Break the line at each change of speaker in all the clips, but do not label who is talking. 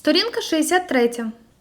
Сторінка 63.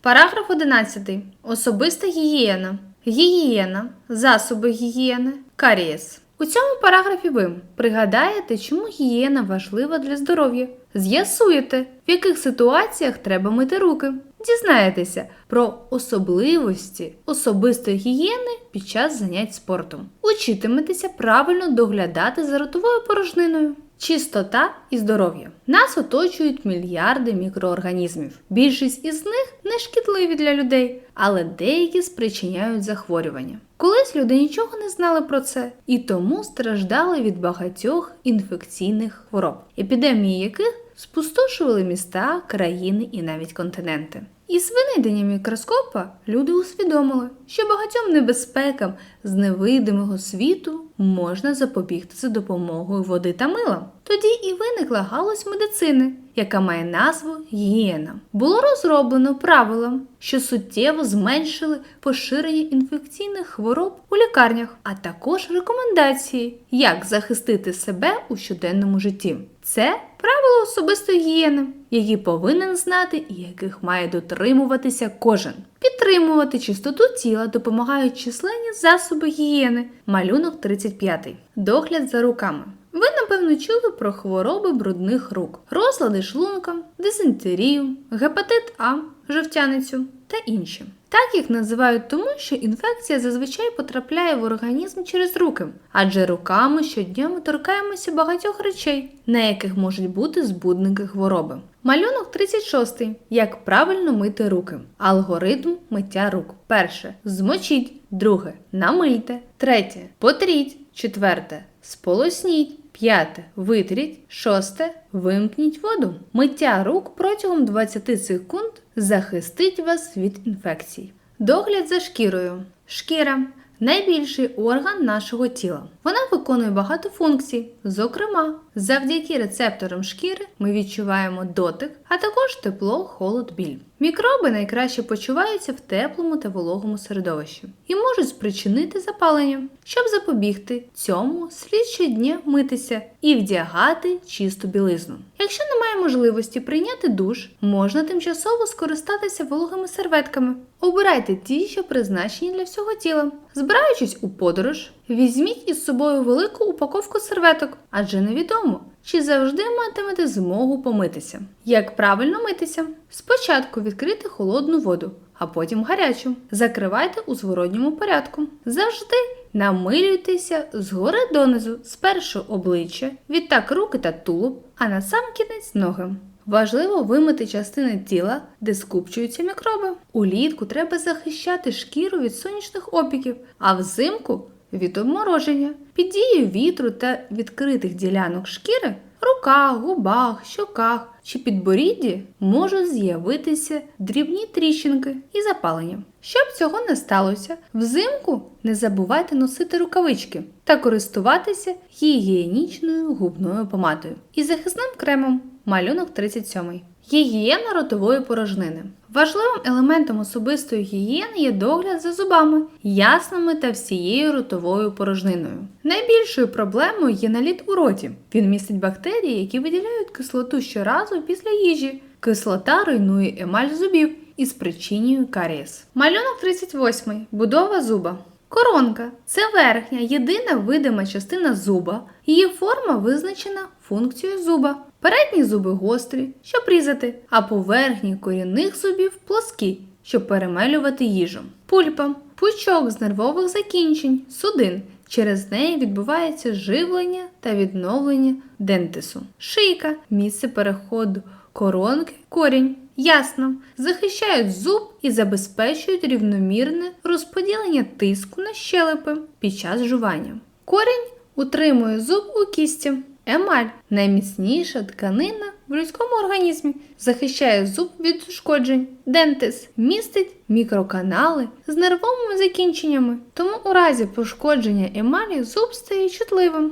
Параграф 11. Особиста гігієна. Гігієна. Засоби гігієни. Карієс. У цьому параграфі ви пригадаєте, чому гігієна важлива для здоров'я. З'ясуєте, в яких ситуаціях треба мити руки. Дізнаєтеся про особливості особистої гігієни під час занять спортом. Учитиметеся правильно доглядати за ротовою порожниною. Чистота і здоров'я. Нас оточують мільярди мікроорганізмів. Більшість із них не шкідливі для людей, але деякі спричиняють захворювання. Колись люди нічого не знали про це і тому страждали від багатьох інфекційних хвороб, епідемії яких спустошували міста, країни і навіть континенти. Із винайденням мікроскопа люди усвідомили, що багатьом небезпекам з невидимого світу можна запобігти за допомогою води та мила. Тоді і виникла галузь медицини, яка має назву гігієна. Було розроблено правила, що суттєво зменшили поширення інфекційних хвороб у лікарнях, а також рекомендації, як захистити себе у щоденному житті. Це правила особистої гігієни, які повинен знати і яких має дотримуватися кожен. Підтримувати чистоту тіла допомагають численні засоби гігієни. Малюнок 35. Догляд за руками. Ви, напевно, чули про хвороби брудних рук, розлади шлунка, дизентерію, гепатит А, жовтяницю та інші. Так їх називають тому, що інфекція зазвичай потрапляє в організм через руки, адже руками щодня ми торкаємося багатьох речей, на яких можуть бути збудники хвороби. Малюнок 36. Як правильно мити руки. Алгоритм миття рук. Перше. Змочіть. Друге. Намийте. Третє. Потріть. Четверте. Сполосніть. П'яте. Витріть. Шосте. Вимкніть воду. Миття рук протягом 20 секунд захистить вас від інфекцій. Догляд за шкірою. Шкіра найбільший орган нашого тіла. Вона виконує багато функцій. Зокрема, завдяки рецепторам шкіри ми відчуваємо дотик, а також тепло, холод, біль. Мікроби найкраще почуваються в теплому та вологому середовищі і можуть спричинити запалення. Щоб запобігти цьому, слід щодня митися і вдягати чисту білизну. Якщо немає можливості прийняти душ, можна тимчасово скористатися вологими серветками. Обирайте ті, що призначені для всього тіла. Збираючись у подорож, візьміть із собою велику упаковку серветок, адже невідомо, чи завжди матимете змогу помитися. Як правильно митися? Спочатку відкрити холодну воду, а потім гарячу. Закривайте у зворотньому порядку. Завжди намилюйтеся згори донизу, спершу обличчя, відтак руки та тулуб, а на сам кінець ноги. Важливо вимити частини тіла, де скупчуються мікроби. Улітку треба захищати шкіру від сонячних опіків, а взимку від обмороження. Під дією вітру та відкритих ділянок шкіри руках, губах, щоках чи підборідді можуть з'явитися дрібні тріщинки і запалення. Щоб цього не сталося, взимку не забувайте носити рукавички та користуватися гігієнічною губною помадою і захисним кремом. Малюнок 37. Гігієна ротової порожнини. Важливим елементом особистої гігієни є догляд за зубами, ясними та всією ротовою порожниною. Найбільшою проблемою є наліт у роті. Він містить бактерії, які виділяють кислоту щоразу після їжі. Кислота руйнує емаль зубів і спричинює карієс. Малюнок 38. Будова зуба. Коронка це верхня, єдина видима частина зуба. Її форма визначена функцією зуба. Передні зуби гострі, щоб різати, а поверхні корінних зубів плоскі, щоб перемелювати їжу. Пульпа пучок з нервових закінчень, судин. Через неї відбувається живлення та відновлення дентису. Шийка місце переходу коронки, корінь. Ясно, захищають зуб і забезпечують рівномірне розподілення тиску на щелепи під час жування. Корінь утримує зуб у кісті. Емаль найміцніша тканина в людському організмі, захищає зуб від ушкоджень. Дентис містить мікроканали з нервовими закінченнями, тому у разі пошкодження емалі зуб стає чутливим.